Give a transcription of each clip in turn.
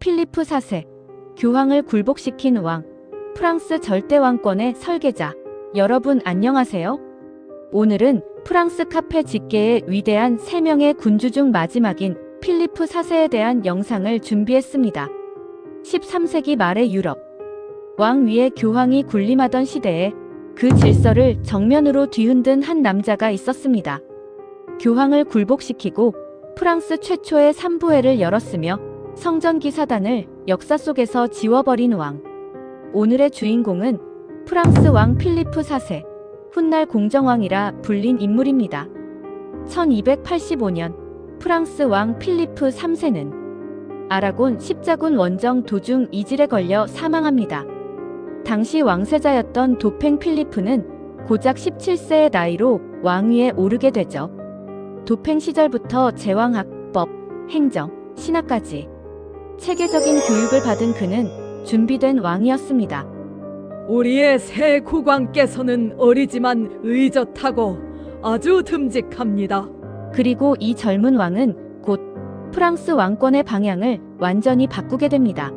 필리프 4세, 교황을 굴복시킨 왕, 프랑스 절대왕권의 설계자. 여러분 안녕하세요. 오늘은 프랑스 카페 직계의 위대한 3명의 군주 중 마지막인 필리프 4세에 대한 영상을 준비했습니다. 13세기 말의 유럽. 왕 위에 교황이 군림하던 시대에 그 질서를 정면으로 뒤흔든 한 남자가 있었습니다. 교황을 굴복시키고 프랑스 최초의 삼부회를 열었으며 성전기사단을 역사 속에서 지워버린 왕. 오늘의 주인공은 프랑스 왕 필리프 4세, 훗날 공정왕이라 불린 인물입니다. 1285년 프랑스 왕 필리프 3세는 아라곤 십자군 원정 도중 이질에 걸려 사망합니다. 당시 왕세자였던 도팽 필리프는 고작 17세의 나이로 왕위에 오르게 되죠. 도팽 시절부터 제왕학, 법, 행정, 신학까지 체계적인 교육을 받은 그는 준비된 왕이었습니다. 우리의 새 국왕께서는 어리지만 의젓하고 아주 듬직합니다. 그리고 이 젊은 왕은 곧 프랑스 왕권의 방향을 완전히 바꾸게 됩니다.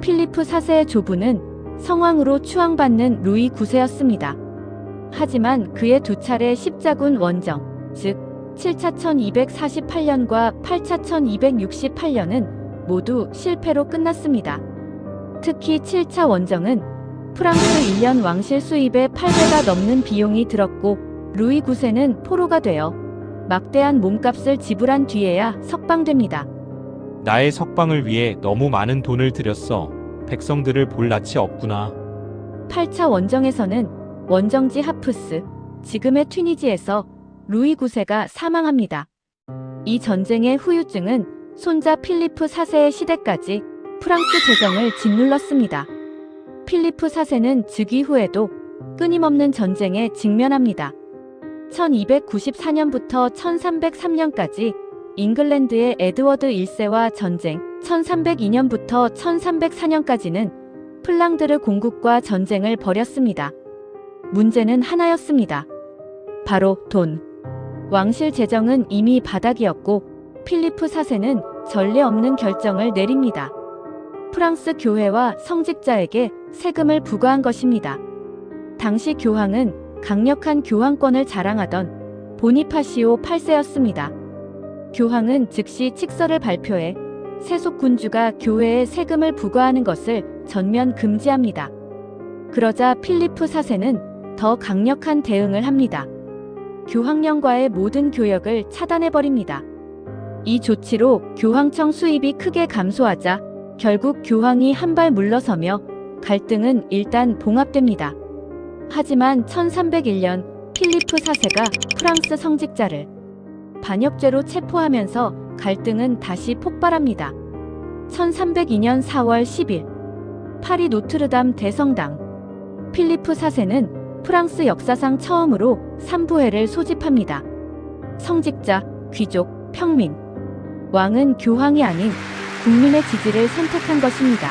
필리프 4세의 조부는 성왕으로 추앙받는 루이 9세였습니다. 하지만 그의 두 차례 십자군 원정, 즉 7차 1248년과 8차 1268년은 모두 실패로 끝났습니다. 특히 7차 원정은 프랑스 1년 왕실 수입의 8배가 넘는 비용이 들었고 루이 9세는 포로가 되어 막대한 몸값을 지불한 뒤에야 석방됩니다. 나의 석방을 위해 너무 많은 돈을 들였어. 백성들을 볼 낯이 없구나. 8차 원정에서는 원정지 하프스, 지금의 튀니지에서 루이 9세가 사망합니다. 이 전쟁의 후유증은 손자 필리프 4세의 시대까지 프랑스 재정을 짓눌렀습니다. 필리프 4세는 즉위 후에도 끊임없는 전쟁에 직면합니다. 1294년부터 1303년까지 잉글랜드의 에드워드 1세와 전쟁, 1302년부터 1304년까지는 플랑드르 공국과 전쟁을 벌였습니다. 문제는 하나였습니다. 바로 돈. 왕실 재정은 이미 바닥이었고 필리프 4세는 전례 없는 결정을 내립니다. 프랑스 교회와 성직자에게 세금을 부과한 것입니다. 당시 교황은 강력한 교황권을 자랑하던 보니파시오 8세였습니다. 교황은 즉시 칙서를 발표해 세속 군주가 교회에 세금을 부과하는 것을 전면 금지합니다. 그러자 필리프 4세는 더 강력한 대응을 합니다. 교황령과의 모든 교역을 차단해버립니다. 이 조치로 교황청 수입이 크게 감소하자 결국 교황이 한 발 물러서며 갈등은 일단 봉합됩니다. 하지만 1301년 필리프 4세가 프랑스 성직자를 반역죄로 체포하면서 갈등은 다시 폭발합니다. 1302년 4월 10일 파리 노트르담 대성당 필리프 4세는 프랑스 역사상 처음으로 삼부회를 소집합니다. 성직자, 귀족, 평민 왕은 교황이 아닌 국민의 지지를 선택한 것입니다.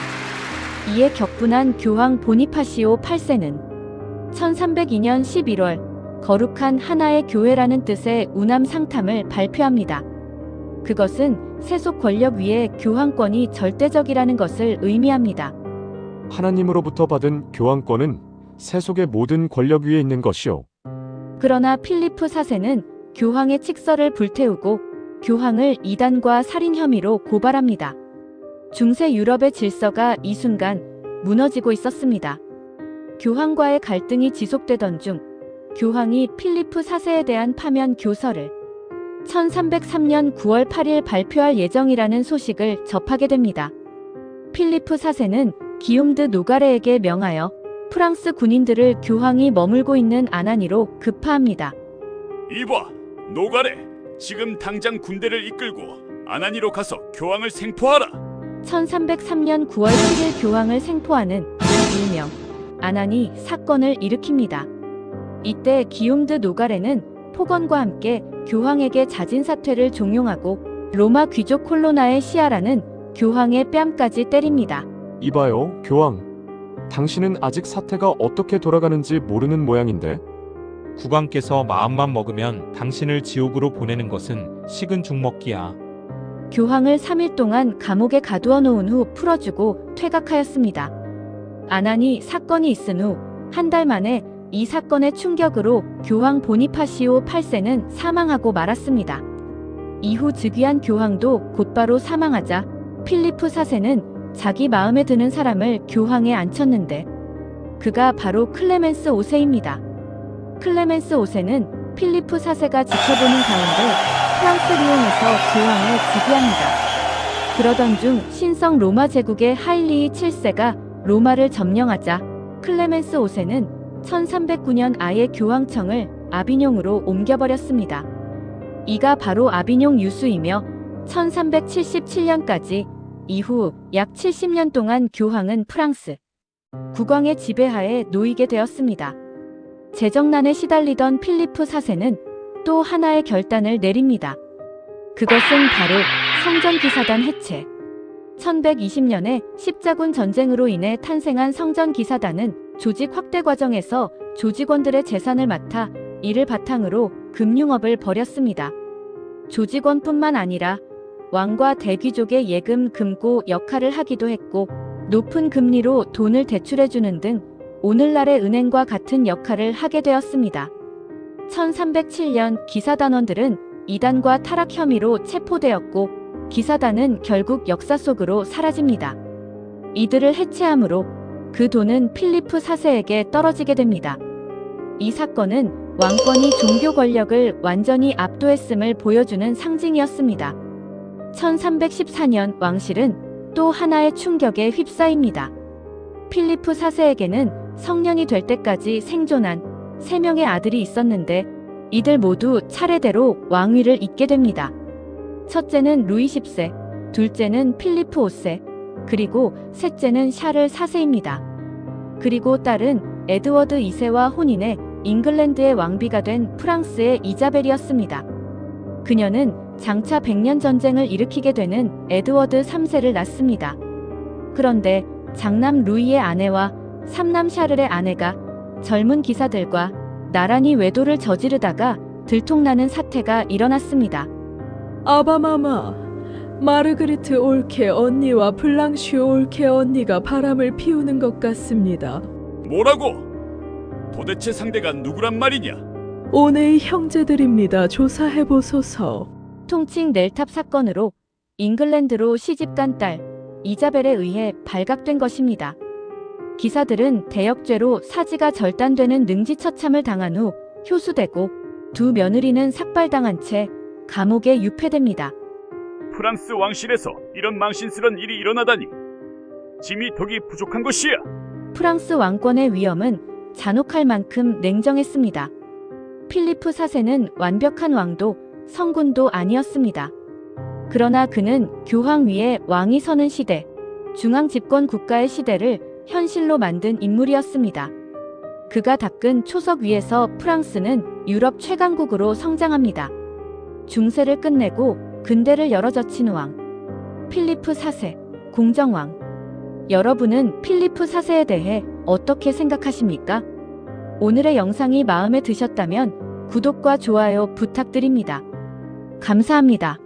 이에 격분한 교황 보니파시오 8세는 1302년 11월 거룩한 하나의 교회라는 뜻의 우남 상탐을 발표합니다. 그것은 세속 권력 위에 교황권이 절대적이라는 것을 의미합니다. 하나님으로부터 받은 교황권은 세속의 모든 권력 위에 있는 것이요. 그러나 필리프 4세는 교황의 칙서를 불태우고 교황을 이단과 살인 혐의로 고발합니다. 중세 유럽의 질서가 이 순간 무너지고 있었습니다. 교황과의 갈등이 지속되던 중 교황이 필리프 4세에 대한 파면 교서를 1303년 9월 8일 발표할 예정이라는 소식을 접하게 됩니다. 필리프 4세는 기욤드 노가레에게 명하여 프랑스 군인들을 교황이 머물고 있는 아나니로 급파합니다. 이봐, 노가레. 지금 당장 군대를 이끌고 아나니로 가서 교황을 생포하라. 1303년 9월 7일 교황을 생포하는 일명 아나니 사건을 일으킵니다. 이때 기욤드 노가레는 폭언과 함께 교황에게 자진 사퇴를 종용하고 로마 귀족 콜로나의 시아라는 교황의 뺨까지 때립니다. 이봐요, 교황. 당신은 아직 사태가 어떻게 돌아가는지 모르는 모양인데 국왕께서 마음만 먹으면 당신을 지옥으로 보내는 것은 식은 죽 먹기야. 교황을 3일 동안 감옥에 가두어 놓은 후 풀어주고 퇴각하였습니다. 아나니 사건이 있은 후 한 달 만에 이 사건의 충격으로 교황 보니파시오 8세는 사망하고 말았습니다. 이후 즉위한 교황도 곧바로 사망하자 필리프 4세는 자기 마음에 드는 사람을 교황에 앉혔는데 그가 바로 클레멘스 5세입니다. 클레멘스 5세는 필리프 4세가 지켜보는 가운데 프랑스 리옹에서 교황을 즉위합니다. 그러던 중 신성 로마 제국의 하일리히 7세가 로마를 점령하자 클레멘스 5세는 1309년 아예 교황청을 아비뇽으로 옮겨버렸습니다. 이가 바로 아비뇽 유수이며 1377년까지 이후 약 70년 동안 교황은 프랑스 국왕의 지배하에 놓이게 되었습니다. 재정난에 시달리던 필리프 4세는 또 하나의 결단을 내립니다. 그것은 바로 성전기사단 해체. 1120년에 십자군 전쟁으로 인해 탄생한 성전기사단은 조직 확대 과정에서 조직원들의 재산을 맡아 이를 바탕으로 금융업을 벌였습니다. 조직원뿐만 아니라 왕과 대귀족의 예금 금고 역할을 하기도 했고 높은 금리로 돈을 대출해주는 등 오늘날의 은행과 같은 역할을 하게 되었습니다. 1307년 기사단원들은 이단과 타락 혐의로 체포되었고 기사단은 결국 역사 속으로 사라집니다. 이들을 해체함으로 그 돈은 필리프 4세에게 떨어지게 됩니다. 이 사건은 왕권이 종교 권력을 완전히 압도했음을 보여주는 상징이었습니다. 1314년 왕실은 또 하나의 충격에 휩싸입니다. 필리프 4세에게는 성년이 될 때까지 생존한 세 명의 아들이 있었는데 이들 모두 차례대로 왕위를 잇게 됩니다. 첫째는 루이 10세, 둘째는 필리프 5세, 그리고 셋째는 샤를 4세입니다. 그리고 딸은 에드워드 2세와 혼인해 잉글랜드의 왕비가 된 프랑스의 이자벨이었습니다. 그녀는 장차 백년 전쟁을 일으키게 되는 에드워드 3세를 낳습니다. 그런데 장남 루이의 아내와 삼남 샤를의 아내가 젊은 기사들과 나란히 외도를 저지르다가 들통나는 사태가 일어났습니다. 아바마마, 마르그리트 올케 언니와 블랑슈 올케 언니가 바람을 피우는 것 같습니다. 뭐라고? 도대체 상대가 누구란 말이냐? 오네의 형제들입니다. 조사해 보소서. 통칭 넬탑 사건으로 잉글랜드로 시집간 딸 이자벨에 의해 발각된 것입니다. 기사들은 대역죄로 사지가 절단되는 능지처참을 당한 후 효수되고 두 며느리는 삭발당한 채 감옥에 유폐됩니다. 프랑스 왕실에서 이런 망신스런 일이 일어나다니. 짐이 덕이 부족한 것이야. 프랑스 왕권의 위험은 잔혹할 만큼 냉정했습니다. 필리프 4세는 완벽한 왕도 성군도 아니었습니다. 그러나 그는 교황 위에 왕이 서는 시대, 중앙 집권 국가의 시대를 현실로 만든 인물이었습니다. 그가 닦은 초석 위에서 프랑스는 유럽 최강국으로 성장합니다. 중세를 끝내고 근대를 열어젖힌 왕. 필리프 4세, 공정왕. 여러분은 필리프 4세에 대해 어떻게 생각하십니까? 오늘의 영상이 마음에 드셨다면 구독과 좋아요 부탁드립니다. 감사합니다.